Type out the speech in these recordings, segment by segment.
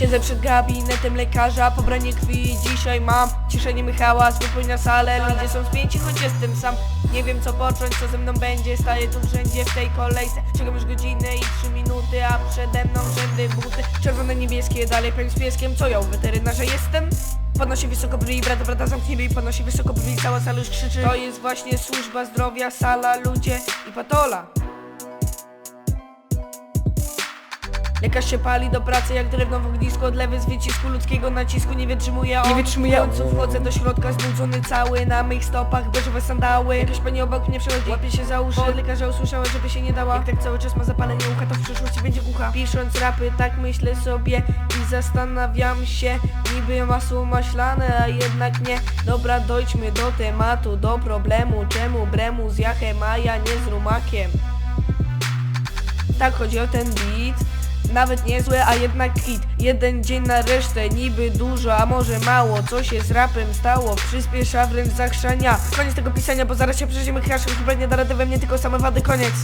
Siedzę przed gabinetem lekarza, pobranie krwi. Dzisiaj mam Ciszenie mi hałas, wypełnia salę, ludzie są spięci, choć jestem sam. Nie wiem co począć, co ze mną będzie, staję tu wszędzie w tej kolejce. Czekam już godzinę i trzy minuty, a przede mną rzędy buty. Czerwone, niebieskie, dalej pęk z pieskiem, co ja u weterynarza jestem? Podnosi wysoko brwi, brata, brata zamknij i podnosi wysoko brwi, cała sala już krzyczy. To jest właśnie służba zdrowia, sala, ludzie i patola Lekarz się pali do pracy jak drewno w ognisku Odlewy z wycisku ludzkiego nacisku nie wytrzymuje on Nie wytrzymuje. W końcu wchodzę do środka znudzony cały Na mych stopach beżowe sandały. Jakaś pani obok mnie przechodzi Łapie się za uszy. Od lekarza usłyszała, żeby się nie dała. Jak tak cały czas ma zapalenie ucha To w przyszłości będzie głucha. Pisząc rapy tak myślę sobie I zastanawiam się. Niby masło maślane, a jednak nie. Dobra dojdźmy do tematu Do problemu. Czemu bremu z jachem, a ja nie z rumakiem? Tak chodzi o ten beat Nawet niezłe, a jednak hit. Jeden dzień na resztę, niby dużo, a może mało. Co się z rapem stało, przyspiesza wręcz zachrzania. Koniec tego pisania, bo zaraz się przejdziemy crashem Chyba nie da rady we mnie, tylko same wady, koniec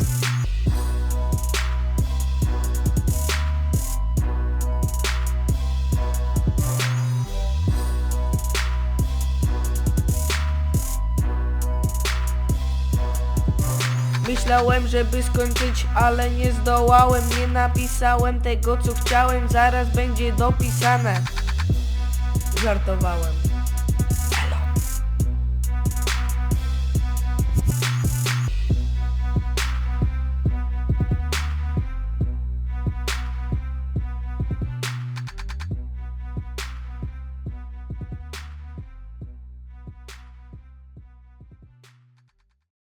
Myślałem, żeby skończyć, ale nie zdołałem. Nie napisałem tego, co chciałem. Zaraz będzie dopisane. Żartowałem